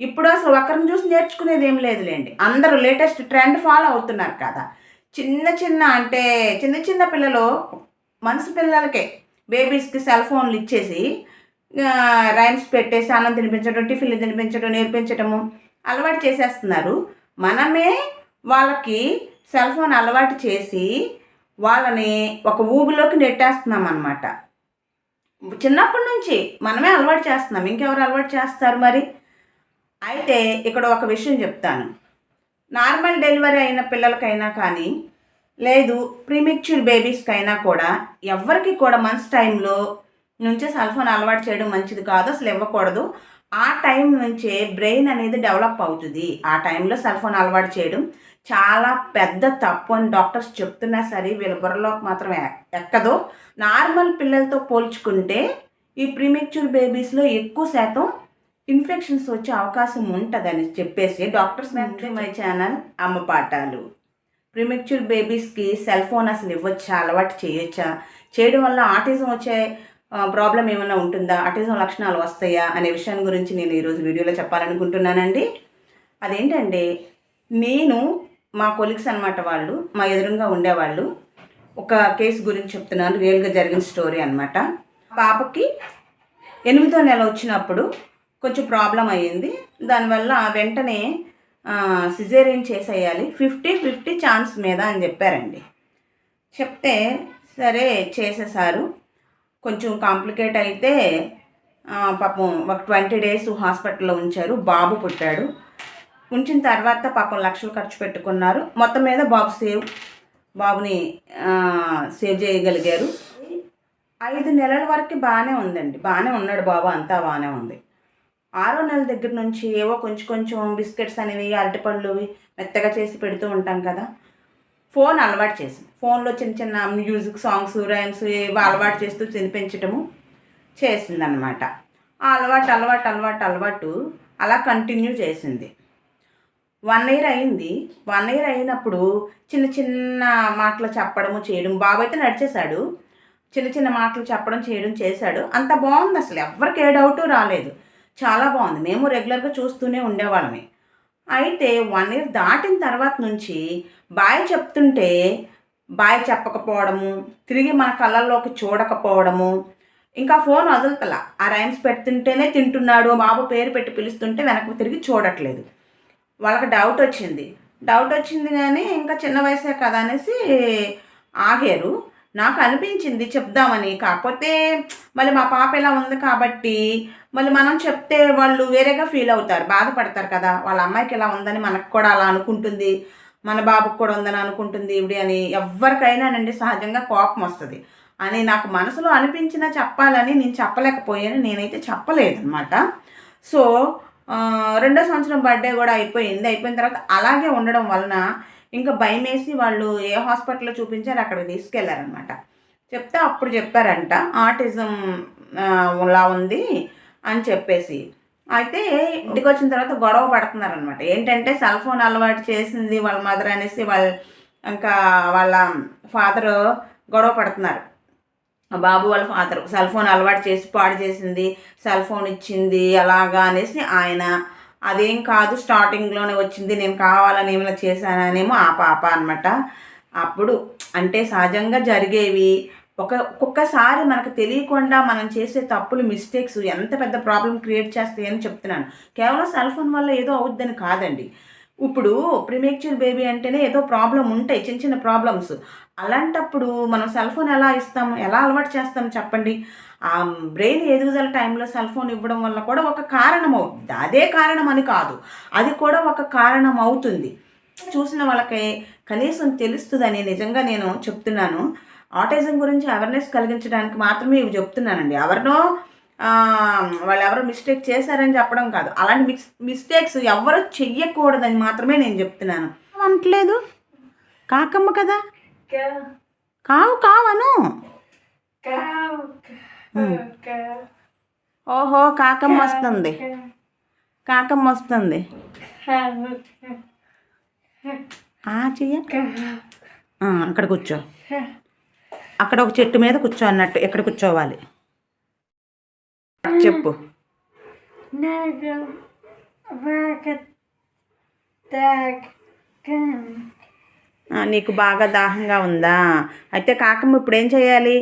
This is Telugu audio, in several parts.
ఇప్పుడు అసలు ఒకరిని చూసి నేర్చుకునేది ఏం లేదులేండి. అందరూ లేటెస్ట్ ట్రెండ్ ఫాలో అవుతున్నారు కదా. చిన్న చిన్న అంటే చిన్న చిన్న పిల్లలు మనసు పిల్లలకే బేబీస్కి సెల్ ఫోన్లు ఇచ్చేసి రైమ్స్ పెట్టేసి అన్నం తినిపించడం టిఫిన్లు తినిపించడం నేర్పించడము అలవాటు చేసేస్తున్నారు. మనమే వాళ్ళకి సెల్ ఫోన్ అలవాటు చేసి వాళ్ళని ఒక ఊబిలోకి నెట్టేస్తున్నాం అనమాట చిన్నప్పటి నుంచి మనమే అలవాటు చేస్తున్నాం. ఇంకెవరు అలవాటు చేస్తారు మరి? అయితే ఇక్కడ ఒక విషయం చెప్తాను. నార్మల్ డెలివరీ అయిన పిల్లలకైనా కానీ లేదు ప్రీమిక్చర్ బేబీస్కైనా కూడా ఎవరికి కూడా మంత్స్ టైంలో నుంచే సెల్ ఫోన్ అలవాటు చేయడం మంచిది కాదు అసలు ఇవ్వకూడదు. ఆ టైం నుంచే బ్రెయిన్ అనేది డెవలప్ అవుతుంది. ఆ టైంలో సెల్ ఫోన్ అలవాటు చేయడం చాలా పెద్ద తప్పు అని డాక్టర్స్ చెప్తున్నా సరే వీళ్ళ బుర్రలోకి మాత్రం ఎ- ఎక్కదు. నార్మల్ పిల్లలతో పోల్చుకుంటే ఈ ప్రీమెచ్యూర్ బేబీస్లో ఎక్కువ శాతం ఇన్ఫెక్షన్స్ వచ్చే అవకాశం ఉంటుందని చెప్పేసి డాక్టర్స్ మై ఛానల్ అమ్మ పాఠాలు. ప్రీమెచ్యూర్ బేబీస్కి సెల్ ఫోన్ అసలు ఇవ్వచ్చా? అలవాటు చేయొచ్చా? చేయడం వల్ల ఆటిజం వచ్చే ప్రాబ్లం ఏమైనా ఉంటుందా? ఆటిజం లక్షణాలు వస్తాయా? అనే విషయం గురించి నేను ఈరోజు వీడియోలో చెప్పాలనుకుంటున్నానండి. అదేంటంటే నేను మా కొలీగ్స్ అనమాట వాళ్ళు మా ఎదురుగా ఉండేవాళ్ళు ఒక కేసు గురించి చెప్తున్నాను రియల్గా జరిగిన స్టోరీ అనమాట పాపకి ఎనిమిదో నెల వచ్చినప్పుడు కొంచెం ప్రాబ్లం అయ్యింది. దానివల్ల వెంటనే సిజేరియన్ చేసేయాలి. ఫిఫ్టీ ఫిఫ్టీ ఛాన్స్ మీద అని చెప్పారండి. చెప్తే సరే చేసేసారు. కొంచెం కాంప్లికేట్ అయితే పాపం ఒక ట్వంటీ డేస్ హాస్పిటల్లో ఉంచారు. బాబు పుట్టాడు. ఉంచిన తర్వాత పాపం లక్షలు ఖర్చు పెట్టుకున్నారు. మొత్తం మీద బాబు సేవ్ బాబుని సేవ్ చేయగలిగారు. ఐదు నెలల వరకు బాగానే ఉందండి. బాగానే ఉన్నాడు బాబు. అంతా బాగానే ఉంది. ఆరో నెల దగ్గర నుంచి ఏవో కొంచెం కొంచెం బిస్కెట్స్ అనేవి అరటిపళ్ళు మెత్తగా చేసి పెడుతూ ఉంటాం కదా. ఫోన్ అలవాటు చేసింది. ఫోన్లో చిన్న చిన్న మ్యూజిక్ సాంగ్స్ రైమ్స్ ఏవో అలవాటు చేస్తూ తినిపించటము చేసిందనమాట ఆ అలవాటు అలవాటు అలవాటు అలవాటు అలా కంటిన్యూ చేసింది. వన్ ఇయర్ అయింది. వన్ ఇయర్ అయినప్పుడు చిన్న చిన్న మాటలు చెప్పడము చేయడం బాబు అయితే నడిచేశాడు. చిన్న చిన్న మాటలు చెప్పడం చేయడం చేశాడు. అంత బాగుంది అసలు. ఎవరికి ఏ డౌటు రాలేదు. చాలా బాగుంది. మేము రెగ్యులర్గా చూస్తూనే ఉండేవాళ్ళమే. అయితే వన్ ఇయర్ దాటిన తర్వాత నుంచి బాయ్ చెప్తుంటే బాయ్ చెప్పకపోవడము తిరిగి మన కళ్ళల్లోకి చూడకపోవడము ఇంకా ఫోన్ వదులుతల. ఆ రైమ్స్ పెడుతుంటేనే తింటున్నాడు బాబు పేరు పెట్టి పిలుస్తుంటే వెనక్కి తిరిగి చూడట్లేదు. వాళ్ళకి డౌట్ వచ్చింది. డౌట్ వచ్చింది కానీ ఇంకా చిన్న వయసే కదా అనేసి ఆగారు. నాకు అనిపించింది చెప్దామని. కాకపోతే మళ్ళీ మా పాప ఇలా ఉంది కాబట్టి మళ్ళీ మనం చెప్తే వాళ్ళు వేరేగా ఫీల్ అవుతారు బాధపడతారు కదా. వాళ్ళ అమ్మాయికి ఇలా ఉందని మనకు కూడా అలా అనుకుంటుంది మన బాబుకు కూడా ఉందని అనుకుంటుంది ఇవిడి అని ఎవరికైనానండి సహజంగా కోపం వస్తుంది. అని నాకు మనసులో అనిపించినా చెప్పాలని నేను చెప్పలేకపోయాను నేనైతే చెప్పలేదన్నమాట. సో రెండో సంవత్సరం బర్త్డే కూడా అయిపోయింది. అయిపోయిన తర్వాత అలాగే ఉండడం వలన ఇంకా భయం వేసి వాళ్ళు ఏ హాస్పిటల్లో చూపించారు అక్కడికి తీసుకెళ్ళారనమాట చెప్తే అప్పుడు చెప్పారంట ఆటిజం లా ఉంది అని చెప్పేసి. అయితే ఇంటికి వచ్చిన తర్వాత గొడవ పడుతున్నారనమాట ఏంటంటే సెల్ ఫోన్ అలవాటు చేసింది వాళ్ళ మదర్ అనేసి వాళ్ళ ఇంకా వాళ్ళ ఫాదర్ గొడవ పడుతున్నారు. బాబు వాళ్ళ ఫాదర్ సెల్ ఫోన్ అలవాటు చేసి పాడు చేసింది సెల్ ఫోన్ ఇచ్చింది అలాగా అనేసి ఆయన అదేం కాదు స్టార్టింగ్లోనే వచ్చింది నేను కావాలని ఏమైనా చేశాననేమో ఆ పాప అనమాట అప్పుడు అంటే సహజంగా జరిగేవి ఒక ఒక్కొక్కసారి మనకు తెలియకుండా మనం చేసే తప్పులు మిస్టేక్స్ ఎంత పెద్ద ప్రాబ్లం క్రియేట్ చేస్తాయని చెప్తున్నాను. కేవలం సెల్ ఫోన్ వల్ల ఏదో అవుద్దని కాదండి. ఇప్పుడు ప్రిమేక్చర్ బేబీ అంటేనే ఏదో ప్రాబ్లం ఉంటాయి చిన్న చిన్న ప్రాబ్లమ్స్. అలాంటప్పుడు మనం సెల్ ఫోన్ ఎలా ఇస్తాం ఎలా అలవాటు చేస్తాం చెప్పండి? ఆ బ్రెయిన్ ఎదుగుదల టైంలో సెల్ ఫోన్ ఇవ్వడం వల్ల కూడా ఒక కారణం అవుతుంది. అదే కారణం అని కాదు అది కూడా ఒక కారణం అవుతుంది. చూసిన వాళ్ళకి కనీసం తెలుస్తుందని నిజంగా నేను చెప్తున్నాను. ఆటిజం గురించి అవేర్నెస్ కలిగించడానికి మాత్రమే ఇవి చెప్తున్నానండి. ఎవరినో వాళ్ళు ఎవరో మిస్టేక్ చేశారని చెప్పడం కాదు. అలాంటి మిక్స్ మిస్టేక్స్ ఎవరు చెయ్యకూడదని మాత్రమే నేను చెప్తున్నాను. అనట్లేదు. కాకమ్మ కదా? కావు కావను. ఓహో కాకమ్మ వస్తుంది. కాకమ్మ వస్తుంది. ఆ చెయ్య. ఆ, అక్కడ కూర్చో. అక్కడ ఒక చెట్టు మీద కూర్చో అన్నట్టు ఎక్కడ కూర్చోవాలి? చెప్పు. నాకు బాగా దాహంగా ఉందా? అయితే కాకమ్మ ఇప్పుడు ఏం చేయాలి?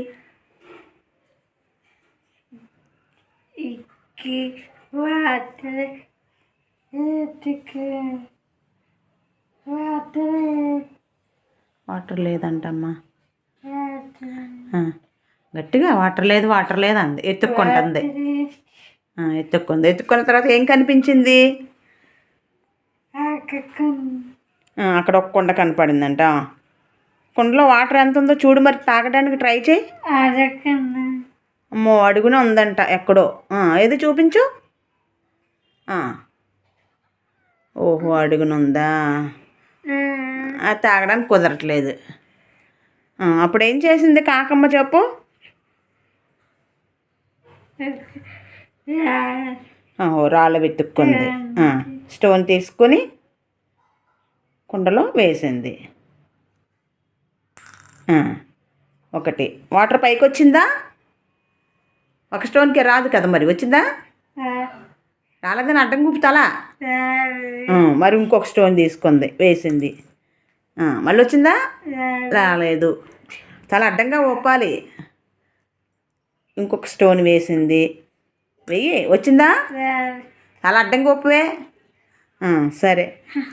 వాటర్ లేదంటమ్మా. గట్టిగా వాటర్ లేదు వాటర్ లేదు అంది ఎత్తుక్కుంటుంది ఎత్తుక్కుంది. ఎత్తుక్కున్న తర్వాత ఏం కనిపించింది? అక్కడ ఒక కుండ కనపడిందంట. కుండలో వాటర్ ఎంత ఉందో చూడు మరి తాగడానికి ట్రై చేయి. అమ్మో అడుగున ఉందంట ఎక్కడో. ఏది చూపించు. ఓహో అడుగున ఉందా? ఆ, తాగడానికి కుదరట్లేదు. అప్పుడు ఏం చేసింది కాకమ్మ చెప్పు? రాళ్ళ వెతుక్కుంది. స్టోన్ తీసుకొని కుండలో వేసింది. ఒకటి. వాటర్ పైకి వచ్చిందా ఒక స్టోన్కి రాదు కదా మరి వచ్చిందా? రాలేదని అడ్డం గుప్పుతాలా మరి ఇంకొక స్టోన్ తీసుకుంది వేసింది. మళ్ళీ వచ్చిందా? రాలేదు. చాలా అడ్డంగా ఒప్పాలి. ఇంకొక స్టోన్ వేసింది. వెయ్యి. వచ్చిందా? చాలా అడ్డంగా ఒప్పవే ఆ, సరే.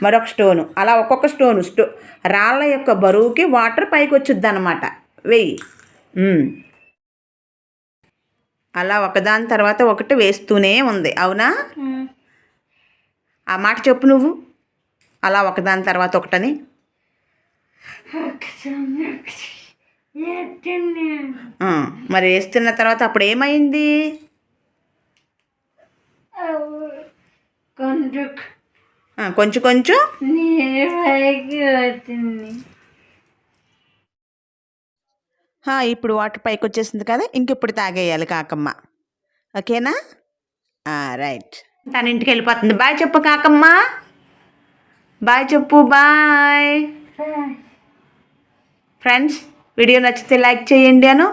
మరొక స్టోను. అలా ఒక్కొక్క స్టోను. స్టో రాళ్ళ యొక్క బరువుకి వాటర్ పైకి వచ్చుద్ది అనమాట వెయ్యి. అలా ఒకదాని తర్వాత ఒకటి వేస్తూనే ఉంది. అవునా? ఆ మాట చెప్పు నువ్వు. అలా ఒకదాని తర్వాత ఒకటని. మరి వేస్తున్న తర్వాత అప్పుడు ఏమైంది కొంచెం కొంచెం. ఇప్పుడు వాటర్ పైకి వచ్చేసింది కదా ఇంక ఇప్పుడు తాగేయాలి కాకమ్మ. ఓకేనా? రైట్. తన ఇంటికి వెళ్ళిపోతుంది. బాయ్ చెప్పు కాకమ్మ. బాయ్ చెప్పు బాయ్. ఫ్రెండ్స్ వీడియో నచ్చితే లైక్ చేయండి అను.